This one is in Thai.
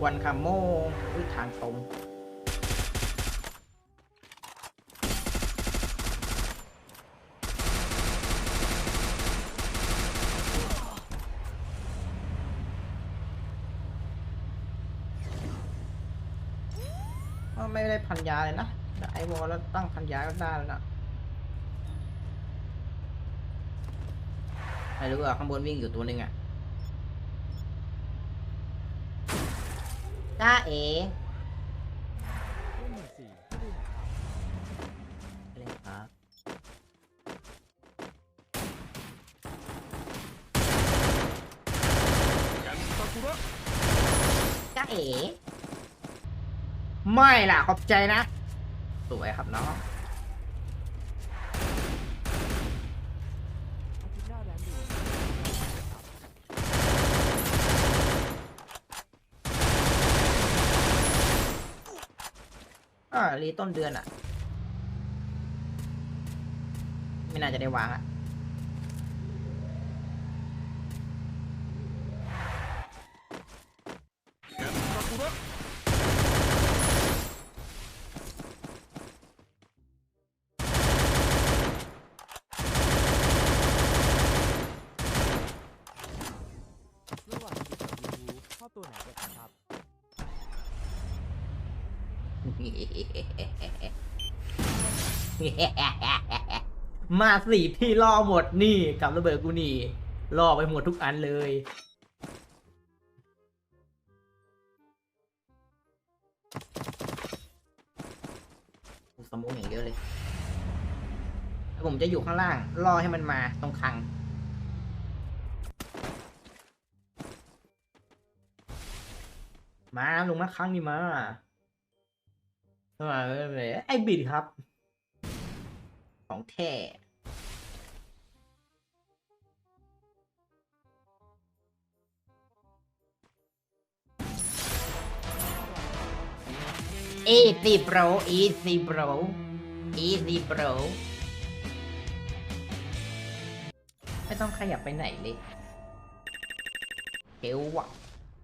กวนคาโมอุ้ยทางตรงไม่ได้พันยาเลยนะไอวอลแล้วตั้งพันยาก็ได้แล้วนะไม่รู้อะข้างบนวิ่งอยู่ตัวหนึ่งอะ จ้าเอ๋เล่นครับจ้าเอ๋ไม่ล่ะ ขอบใจนะ สวยครับน้อง อาทิตย์หน้าแรงดีครับ อ่ารีต้นเดือนอะ ไม่น่าจะได้วางอะระ มาสี่ที่ล่อหมดนี่กับระเบิดกูนี่ล่อไปหมดทุกอันเลยสมองอย่างเยอะเลยแล้วผมจะอยู่ข้างล่างล่อให้มันมาตรงคังมาลงมาครั้งนี้มา มาเลยไอ้บิดครับ ของแท้ Easy bro easy bro easy bro ไม่ต้องขยับไปไหนเลยเอวว่ะ